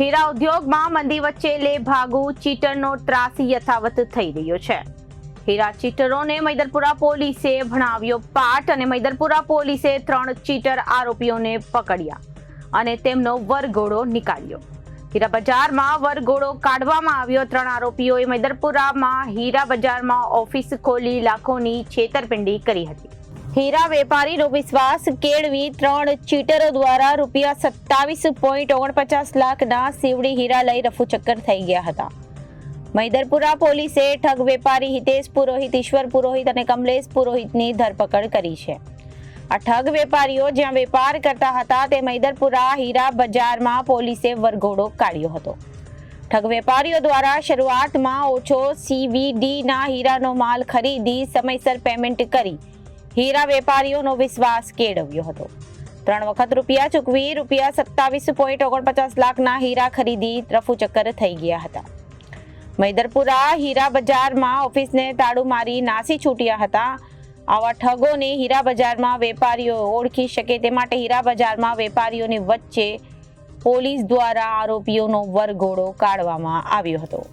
હીરા ઉદ્યોગમાં મંદી વચ્ચે લે ભાગુ, ચીટરનો ત્રાસ યથાવત થઈ રહ્યો છે. હીરા ચીટરોને મૈદરપુરા પોલીસે ભણાવ્યો પાઠ અને મૈદરપુરા પોલીસે ત્રણ ચીટર આરોપીઓને પકડ્યા અને તેમનો વરઘોડો નીકાળ્યો. હીરા બજારમાં વરઘોડો કાઢવામાં આવ્યો. ત્રણ આરોપીઓએ મૈદરપુરામાં હીરા બજારમાં ઓફિસ ખોલી લાખોની છેતરપિંડી કરી હતી. હીરા વેપારીનો વિશ્વાસ, કેળવી ત્રણ ચીટરો દ્વારા રૂપિયા સત્તાવીસ પોઈન્ટ ઓગણપચાસ લાખના સીવડી હીરા લઈ રફુચક્કર થઈ ગયા હતા. મૈદરપુરા પોલીસે ઠગ વેપારી હિતેશ પુરોહિત, ઈશ્વર પુરોહિત અને કમલેશ પુરોહિતની ધરપકડ કરી છે. આ ઠગ વેપારીઓ જ્યાં વેપાર કરતા હતા તે મૈદરપુરા હીરા બજારમાં પોલીસે વરઘોડો કાઢ્યો હતો. ઠગ વેપારીઓ દ્વારા શરૂઆતમાં ઓછો સીવીડીના હીરાનો માલ ખરીદી સમયસર પેમેન્ટ કરી હીરા વેપારીઓનો વિશ્વાસ કેળવ્યો હતો. ત્રણ વખત રૂપિયા ચૂકવી, રૂપિયા સત્તાવીસ પોઈન્ટ ઓગણપચાસ લાખના હીરા ખરીદી રફુચક્કર થઈ ગયા હતા. મૈદરપુરા હીરા બજારમાં ઓફિસને તાળું મારી નાસી છૂટ્યા હતા. આવા ઠગોને હીરા બજારમાં વેપારીઓ ઓળખી શકે તે માટે હીરા બજારમાં વેપારીઓની વચ્ચે પોલીસ દ્વારા આરોપીઓનો વરઘોડો કાઢવામાં આવ્યો હતો.